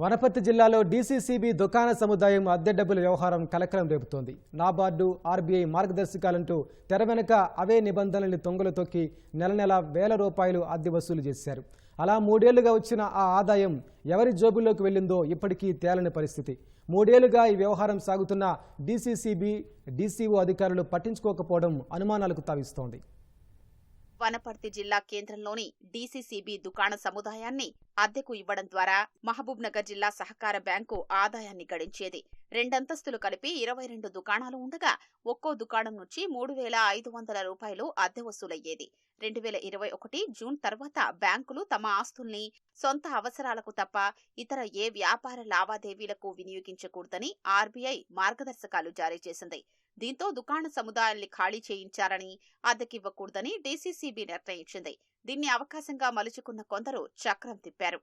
వనపర్తి జిల్లాలో డీసీసీబీ దుకాణ సముదాయం అద్దె డబ్బుల వ్యవహారం కలకలం రేపుతోంది. నాబార్డు ఆర్బీఐ మార్గదర్శకాలంటూ తెర వెనుక అవే నిబంధనల్ని తొంగలు తొక్కి నెల నెల వేల రూపాయలు అద్దె వసూలు చేశారు. అలా మూడేళ్ళుగా వచ్చిన ఆ ఆదాయం ఎవరి జోబుల్లోకి వెళ్ళిందో ఇప్పటికీ తేలని పరిస్థితి. మూడేళ్ళుగా ఈ వ్యవహారం సాగుతున్న డీసీసీబీ డీసీఓ అధికారులు పట్టించుకోకపోవడం అనుమానాలకు తావిస్తోంది. వనపర్తి జిల్లా కేంద్రంలోని డీసీసీబీ దుకాణ సముదాయాన్ని అద్దెకు ఇవ్వడం ద్వారా మహబూబ్ నగర్ జిల్లా సహకార బ్యాంకు ఆదాయాన్ని గడించేది. రెండంతస్తులు కలిపి ఇరవై రెండు దుకాణాలు ఉండగా ఒక్కో దుకాణం నుంచి మూడు వేల ఐదు వందల రూపాయలు అద్దె వసూలయ్యేది. రెండు వేల ఇరవై ఒకటి జూన్ తర్వాత బ్యాంకులు తమ ఆస్తుల్ని సొంత అవసరాలకు తప్ప ఇతర ఏ వ్యాపార లావాదేవీలకు వినియోగించకూడదని ఆర్బీఐ మార్గదర్శకాలు జారీ చేసింది. దీంతో దుకాణ సముదాయాల్ని ఖాళీ చేయించారని అద్దెకివ్వకూడదని డీసీసీబీ నిర్ణయించింది. దీన్ని అవకాశంగా మలుచుకున్న కొందరు చక్రం తిప్పారు.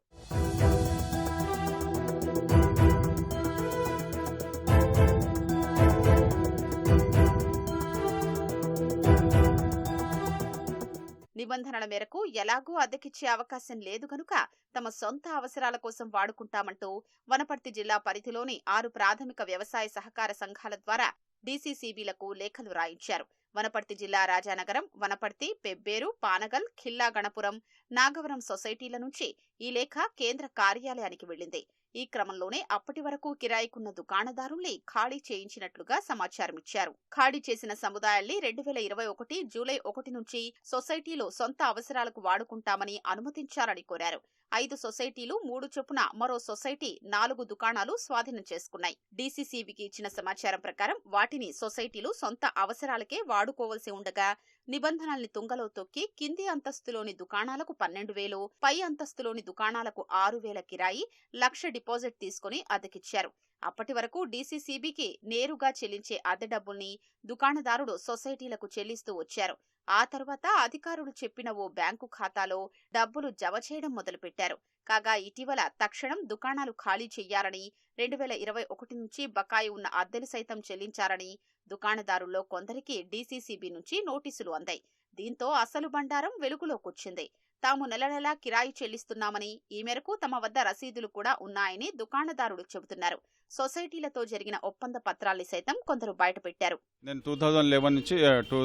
నిబంధనల మేరకు ఎలాగూ అద్దెకిచ్చే అవకాశం లేదు గనుక తమ సొంత అవసరాల కోసం వాడుకుంటామంటూ వనపర్తి జిల్లా పరిధిలోని ఆరు ప్రాథమిక వ్యవసాయ సహకార సంఘాల ద్వారా డీసీసీబీలకు లేఖలు రాయించారు. వనపర్తి జిల్లా రాజానగరం వనపర్తి పెబ్బేరు పానగల్ ఖిల్లా గణపురం నాగవరం సొసైటీల నుంచి ఈ లేఖ కేంద్ర కార్యాలయానికి వెళ్ళింది ఈ క్రమంలోనే అప్పటి వరకు కిరాయికున్న దుకాణదారుల్ని ఖాళీ చేయించినట్లుగా సమాచారం ఇచ్చారు. ఖాళీ చేసిన సముదాయాల్ని రెండు వేల ఇరవై ఒకటి జూలై ఒకటి నుంచి సొసైటీలో సొంత అవసరాలకు వాడుకుంటామని అనుమతించారని కోరారు. ఐదు సొసైటీలు మూడు చొప్పున మరో సొసైటీ నాలుగు దుకాణాలు స్వాధీనం చేసుకున్నాయి. డీసీసీబీకి ఇచ్చిన సమాచారం ప్రకారం వాటిని సొసైటీలు సొంత అవసరాలకే వాడుకోవలసి ఉండగా నిబంధనల్ని తుంగలో తొక్కి కింది అంతస్తులోని దుకాణాలకు పన్నెండు వేలు పై అంతస్తులోని దుకాణాలకు ఆరు వేల కిరాయి లక్ష డిపాజిట్ తీసుకుని అద్దెకిచ్చారు. అప్పటి వరకు డీసీసీబీకి నేరుగా చెల్లించే అద్దె డబ్బుల్ని దుకాణదారుడు సొసైటీలకు చెల్లిస్తూ వచ్చారు. ఆ తర్వాత అధికారులు చెప్పిన ఓ బ్యాంకు ఖాతాలో డబ్బులు జమ చేయడం మొదలుపెట్టారు. కాగా ఇటీవల తక్షణం దుకాణాలు ఖాళీ చెయ్యాలని రెండు వేల ఇరవై ఒకటి నుంచి బకాయి ఉన్న అద్దెలు సైతం చెల్లించారని దుకాణదారుల్లో కొందరికి డీసీసీబీ నుంచి నోటీసులు అందాయి. దీంతో అసలు బండారం వెలుగులోకొచ్చింది తాము నెల నెలా కిరాయి చెల్లిస్తున్నామని ఈ మేరకు తమ వద్ద రసీదులు కూడా ఉన్నాయని దుకాణదారులు చెబుతున్నారు. సొసైటీలతో జరిగిన ఒప్పంద పత్రాలు సైతం కొందరు బయటపెట్టారు. నేను టూ థౌజండ్ లెవెన్ నుంచి టూ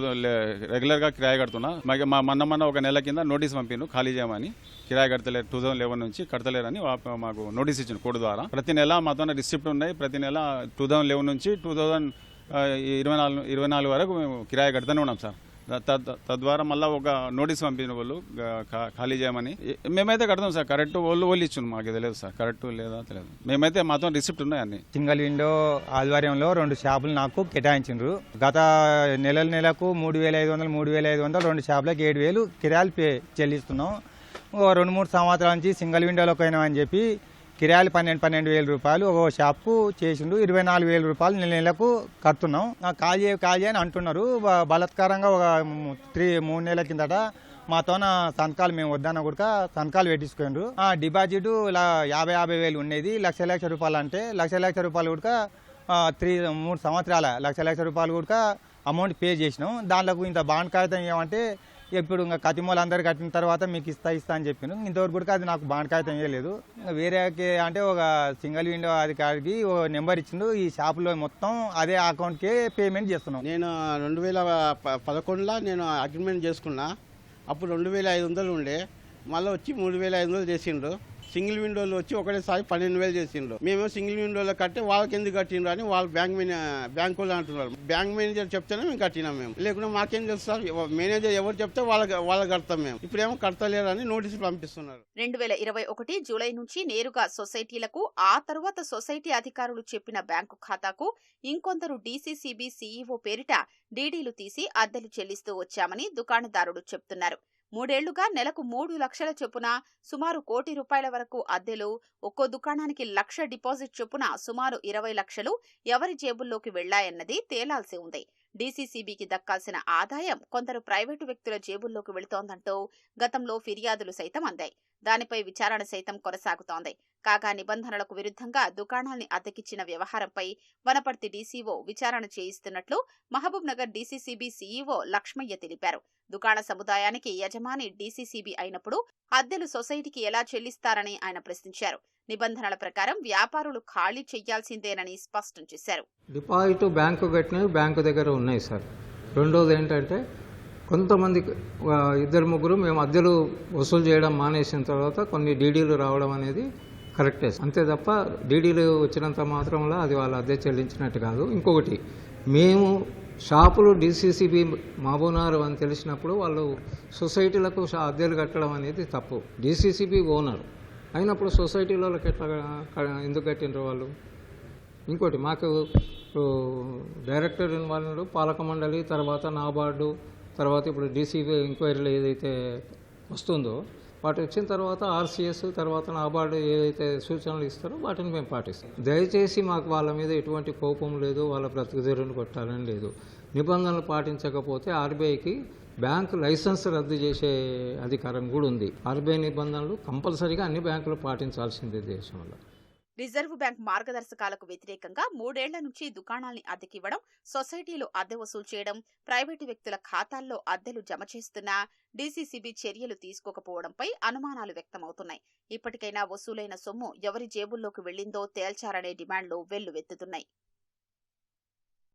రెగ్యులర్గా కిరాయి కడుతున్నా. మా మొన్న మొన్న ఒక నెల కింద నోటీస్ పంపిను ఖాళీ చేయమని. కిరాయి కడతలేరు టూ థౌసండ్ లెవెన్ నుంచి కడతలేరని మాకు నోటీస్ ఇచ్చిన కోడ్ ద్వారా. ప్రతి నెల మాతో రిసిప్ట్ ఉన్నాయి. ప్రతి నెల టూ థౌసండ్ లెవెన్ నుంచి టూ థౌసండ్ ఇరవై నాలుగు ఇరవై నాలుగు వరకు మేము కిరాయి కడుతూనే ఉన్నాం సార్. తద్వారా మళ్ళీ ఒక నోటీస్ పంపిన వాళ్ళు ఖాళీ చేయమని. మేమైతే కడతాం సార్ కరెక్ట్ వాళ్ళు వాళ్ళు ఇచ్చిండు మాకు తెలియదు సార్ కరెక్ట్ లేదా తెలియదు. మేమైతే మాత్రం రిసిప్ట్ ఉన్నాయి అన్ని. సింగల్ విండో ఆధ్వర్యంలో రెండు షాపులు నాకు కేటాయించిండ్రు. గత నెలల నెలకు మూడు వేల ఐదు వందలు మూడు వేల ఐదు వందలు రెండు షాపులకు ఏడు వేలు కిరాయిలు పే చెల్లిస్తున్నాం. రెండు మూడు సంవత్సరాల నుంచి సింగల్ విండోలోకి అయినామని చెప్పి కిరాయిలు పన్నెండు పన్నెండు వేల రూపాయలు ఒక షాప్కు చేసిండు. ఇరవై నాలుగు వేల రూపాయలు నెల నెలకు కడుతున్నాం. ఆ కాల్ చేయ కాల్ చేయని అంటున్నారు. బలత్కారంగా ఒక త్రీ మూడు నెలల కిందట మాతోన సంతకాలు మేము వద్దన్న కూడా సంతకాలు పెట్టించుకోండ్రు ఆ డిపాజిట్ ఇలా యాభై యాభై వేలు ఉండేది. లక్ష లక్ష రూపాయలు అంటే లక్ష లక్ష రూపాయలు కూడా త్రీ మూడు సంవత్సరాల లక్ష లక్ష రూపాయలు కూడా అమౌంట్ పే చేసినాం. దాంట్లో ఇంత బాండ్ కాగితం ఏమంటే ఇప్పుడు ఇంకా కతిమూలు అందరు కట్టిన తర్వాత మీకు ఇస్తా ఇస్తా అని చెప్పాను. ఇంతవరకు కూడా అది నాకు బాండ్ కాగితం ఇవ్వలేదు వేరే అంటే ఒక సింగిల్ విండో అధికారికి ఓ నెంబర్ ఇచ్చిండు. ఈ షాప్లో మొత్తం అదే అకౌంట్కే పేమెంట్ చేస్తున్నాం. నేను రెండు వేల ప- పదకొండులో నేను అగ్రిమెంట్ చేసుకున్నా. అప్పుడు రెండు వేల ఐదు వందలు ఉండే. మళ్ళీ వచ్చి మూడు వేల ఐదు వందలు చేసిండ్రు సింగిల్ విండోలో వచ్చి ఒకటేసారి పన్నెండు వేలు చేసిండ్రు. మేము సింగిల్ విండోలో కట్టి వాళ్ళకి ఎందుకు కట్టిండ్రు అని వాళ్ళు బ్యాంక్ మేనే బ్యాంకు వాళ్ళు అంటున్నారు. బ్యాంక్ మేనేజర్ చెప్తేనే మేము కట్టినాం మేము. లేకుండా మాకేం తెలుస్తారు సార్? మేనేజర్ ఎవరు చెప్తే వాళ్ళకి వాళ్ళకి కడతాం మేము. ఇప్పుడేమో కడతలేరు అని నోటీసులు పంపిస్తున్నారు. రెండు వేల ఇరవై ఒకటి జూలై నుంచి నేరుగా సొసైటీలకు ఆ తరువాత సొసైటీ అధికారులు చెప్పిన బ్యాంకు ఖాతాకు ఇంకొందరు డీసీసీబీ సీఈఓ పేరిట డీడీలు తీసి అద్దెలు చెల్లిస్తూ వచ్చామని దుకాణదారుడు చెప్తున్నారు. మూడేళ్ళుగా నెలకు మూడు లక్షల చొప్పున సుమారు కోటి రూపాయల వరకు అద్దెలు ఒక్కో దుకాణానికి లక్ష డిపాజిట్ చొప్పున సుమారు ఇరవై లక్షలు ఎవరి జేబుల్లోకి వెళ్ళాయన్నది తేలాల్సి ఉంది. డీసీసీబీకి దక్కాల్సిన ఆదాయం కొందరు ప్రైవేటు వ్యక్తుల జేబుల్లోకి వెళుతోందంటూ గతంలో ఫిర్యాదులు సైతం అందాయి. దానిపై విచారణ సైతం కొనసాగుతోంది. కాగా నిబంధనలకు విరుద్ధంగా దుకాణాల్ని అద్దెకిచ్చిన వ్యవహారంపై వనపర్తి డీసీఓ విచారణ చేయిస్తున్నట్లు మహబూబ్ నగర్ డీసీసీబీ సీఈఓ లక్ష్మయ్య తెలిపారు. దుకాణ సముదాయానికి యజమాని డీసీసీబీ అయినప్పుడు అద్దెలు సొసైటీకి ఎలా చెల్లిస్తారని ఆయన ప్రశ్నించారు. నిబంధనల ప్రకారం వ్యాపారులు ఖాళీ చేయాల్సిందేనని స్పష్టం చేశారు. డిపాజిట్ బ్యాంకు బ్యాంకు దగ్గర ఉన్నాయి సార్. రెండోది ఏంటంటే కొంతమంది ఇద్దరు ముగ్గురు మేము అద్దెలు వసూలు చేయడం మానేసిన తర్వాత కొన్ని డీడీలు రావడం అనేది కరెక్టే అంతే తప్ప డీడీలు వచ్చినంత మాత్రంలో అది వాళ్ళ అద్దె చెల్లించినట్టు కాదు. ఇంకొకటి మేము షాపులు డీసీసీబీ మాబోనారు అని తెలిసినప్పుడు వాళ్ళు సొసైటీలకు అద్దెలు కట్టడం అనేది తప్పు. DCCB owner. అయినప్పుడు సొసైటీలోకి ఎట్లా ఎందుకు కట్టినరు వాళ్ళు? ఇంకోటి మాకు డైరెక్టర్ ఇన్వాల్వ్ పాలక మండలి తర్వాత నాబార్డు తర్వాత ఇప్పుడు డీసీబీ ఎంక్వైరీలు ఏదైతే వస్తుందో వాటి వచ్చిన తర్వాత ఆర్సీఎస్ తర్వాత నాబార్డు ఏదైతే సూచనలు ఇస్తారో వాటిని మేము పాటిస్తాం. దయచేసి మాకు వాళ్ళ మీద ఎటువంటి కోపం లేదు వాళ్ళ బ్రతుకుదెరువును కొట్టాలని లేదు. నిబంధనలు పాటించకపోతే ఆర్బీఐకి బ్యాంకు లైసెన్స్ రద్దు చేసే అధికారం కూడా ఉంది. ఆర్బీఐ నిబంధనలు కంపల్సరీగా అన్ని బ్యాంకులు పాటించాల్సిందే దేశంలో. రిజర్వ్ బ్యాంక్ మార్గదర్శకాలకు వ్యతిరేకంగా మూడేళ్ళ నుంచి దుకాణాల్ని అద్దెకివ్వడం సొసైటీలో అద్దె వసూలు చేయడం ప్రైవేటు వ్యక్తుల ఖాతాల్లో అద్దెలు జమ చేస్తున్నా డీసీసీబీ చర్యలు తీసుకోకపోవడంపై అనుమానాలు వ్యక్తమవుతున్నాయి. ఇప్పటికైనా వసూలైన సొమ్ము ఎవరి జేబుల్లోకి వెళ్ళిందో తేల్చారనే డిమాండ్లు వెల్లువెత్తుతున్నాయి.